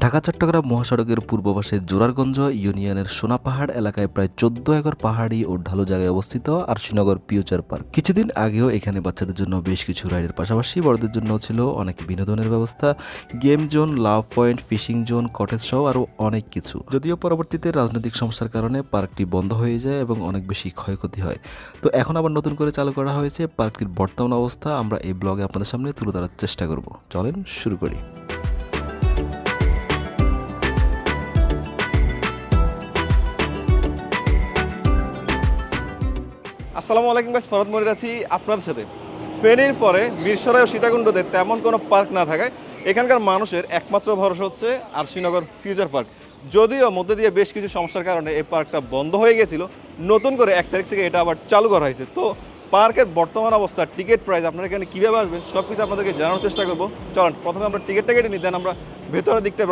ঢাকা, চট্টগ্রাম মহাসড়কের পূর্ব পাশে জোরারগঞ্জ ইউনিয়নের সোনাপাহাড় এলাকায় প্রায় চোদ্দ একর পাহাড়ি ও ঢালু জায়গায় অবস্থিত আরশিনগর পিউচার পার্ক। কিছুদিন আগেও এখানে বাচ্চাদের জন্য বেশ কিছু রাইডের পাশাপাশি বড়দের জন্য ছিল অনেক বিনোদনের ব্যবস্থা, game zone, love point, fishing zone, cottage সহ আরও অনেক কিছু। যদিও পরবর্তীতে রাজনৈতিক সমস্যার কারণে পার্কটি বন্ধ হয়ে যায় এবং অনেক বেশি ক্ষয়ক্ষতি হয়। তো এখন আবার নতুন করে চালু করা হয়েছে পার্কটির বর্তমান অবস্থা। আমরা এই ব্লগে আপনাদের সামনে তুলে ধরার চেষ্টা করব। চলেন শুরু করি। আসসালামু আলাইকুম গাছ ফরদ মনির আছি আপনাদের সাথে। ফেনীর পরে মিরসরাই ও সীতাকুণ্ডতে তেমন কোনো পার্ক না থাকায় এখানকার মানুষের একমাত্র ভরসা হচ্ছে আরশিনগর ফিউচার পার্ক। যদিও মধ্যে দিয়ে বেশ কিছু সমস্যার কারণে এই পার্কটা বন্ধ হয়ে গেছিল, নতুন করে এক তারিখ থেকে এটা আবার চালু করা হয়েছে। তো পার্কের বর্তমান অবস্থা, টিকিট প্রাইস, আপনারা এখানে কীভাবে আসবেন সব কিছু আপনাদেরকে জানানোর চেষ্টা করব। চলুন, প্রথমে আমরা টিকিটটা কেটে নিই, দেন আমরা ভেতরের দিকটা